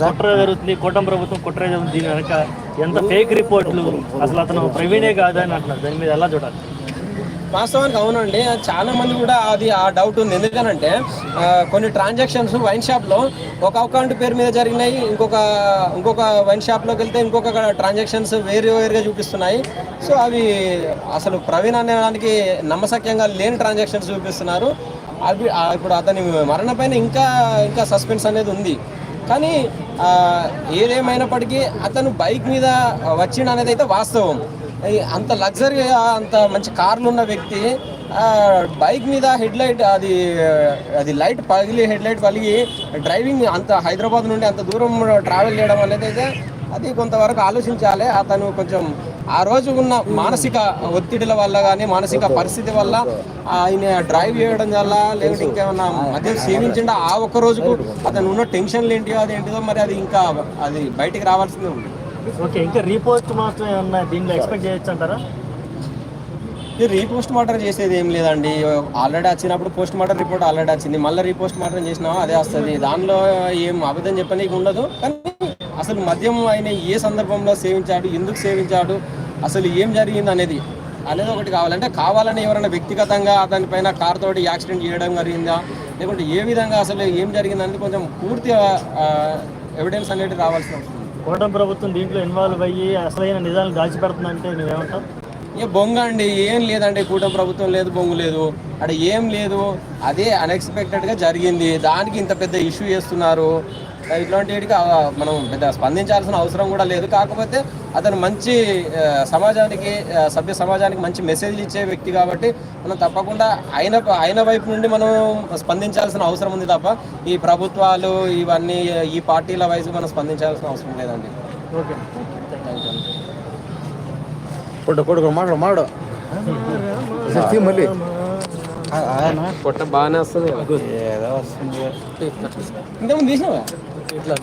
కుట్ర జరుగుతుంది. కూటమి ప్రభుత్వం కుట్ర జరుగుతుంది. దీని వెనక ఎంత ఫేక్ రిపోర్ట్లు అసలు అతను ప్రవీణే కాదు అని అంటున్నారు. దాని మీద ఎలా చూడాలి? వాస్తవానికి అవునండి. చాలా మంది కూడా అది ఆ డౌట్ ఉంది. ఎందుకనంటే కొన్ని ట్రాన్సాక్షన్స్ వైన్ షాప్లో ఒక అకౌంట్ పేరు మీద జరిగినాయి. ఇంకొక ఇంకొక వైన్ షాప్లోకి వెళ్తే ఇంకొక ట్రాన్సాక్షన్స్ వేరు వేరుగా చూపిస్తున్నాయి. సో అవి అసలు ప్రవీణ్ అనేదానికి నమ్మసక్యంగా లేని ట్రాన్సాక్షన్స్ చూపిస్తున్నారు. అవి ఇప్పుడు అతని మరణ పైన ఇంకా ఇంకా సస్పెన్స్ అనేది ఉంది. కానీ ఏదేమైనప్పటికీ అతను బైక్ మీద వచ్చిండు అనేది అయితే వాస్తవం. అంత లగ్జరీ అంత మంచి కార్లు ఉన్న వ్యక్తి బైక్ మీద హెడ్ లైట్ అది అది లైట్ పగిలి హెడ్ లైట్ పగిలి డ్రైవింగ్ అంత హైదరాబాద్ నుండి అంత దూరం ట్రావెల్ చేయడం అనేది అయితే అది కొంతవరకు ఆలోచించాలి. అతను కొంచెం ఆ రోజు ఉన్న మానసిక ఒత్తిడిల వల్ల కానీ మానసిక పరిస్థితి వల్ల ఆయన డ్రైవ్ చేయడం వల్ల లేకపోతే ఇంకేమన్నా మద్యం సేవించండి ఆ ఒక్క రోజుకు అతను ఉన్న టెన్షన్లు ఏంటిదో అది ఏంటిదో మరి అది ఇంకా అది బయటికి రావాల్సిందే ఉంది. ఓకే ఇంకా రీపోస్ట్ మాత్రం ఏమన్నా దీనిలో ఎక్స్పెక్ట్ చేయొచ్చు అంటారా? రీపోస్ట్ మార్టం చేసేది ఏం లేదండి. ఆల్రెడీ వచ్చినప్పుడు పోస్ట్ మార్టం రిపోర్ట్ ఆల్రెడీ వచ్చింది. మళ్ళీ రీపోస్ట్ మార్టం చేసినామా అదే వస్తుంది. దానిలో ఏం అబద్ధం చెప్పనీకి ఉండదు. కానీ అసలు మద్యం ఆయన ఏ సందర్భంలో సేవించాడు? ఎందుకు సేవించాడు? అసలు ఏం జరిగింది అనేది అనేది ఒకటి కావాలంటే కావాలని ఎవరైనా వ్యక్తిగతంగా దానిపైన కార్ తోటి యాక్సిడెంట్ చేయడం జరిగిందా? లేకుంటే ఏ విధంగా అసలు ఏం జరిగిందని కొంచెం పూర్తి ఎవిడెన్స్ అనేది రావాల్సిన అవసరం కూటమి ప్రభుత్వం దీంట్లో ఇన్వాల్వ్ అయ్యి అసలైన నిజాలను దాచిపెడుతుందంటే నువ్వేమంటావు ఇక బొంగ అండి ఏం లేదండి కూటమి ప్రభుత్వం లేదు బొంగు లేదు. అక్కడ ఏం లేదు అదే అన్ఎక్స్పెక్టెడ్గా జరిగింది. దానికి ఇంత పెద్ద ఇష్యూ చేస్తున్నారు. ఇట్లాంటి వాటికి, మనం పెద్ద స్పందించాల్సిన అవసరం కూడా లేదు. కాకపోతే అతను మంచి సమాజానికి సభ్య సమాజానికి మంచి మెసేజ్లు ఇచ్చే వ్యక్తి కాబట్టి మనం తప్పకుండా ఆయన ఆయన వైపు నుండి మనం స్పందించాల్సిన అవసరం ఉంది తప్ప ఈ ప్రభుత్వాలు ఇవన్నీ ఈ పార్టీల వైపు మనం స్పందించాల్సిన అవసరం లేదండి. ఓకే. ಕೊಡು కొట్టు కొడుకు మాడు మాడు మళ్ళీ. పొట్ట బాగానే వస్తుంది ఏదో వస్తుంది. ఇంతకుముందు తీసినావా? ఇట్లా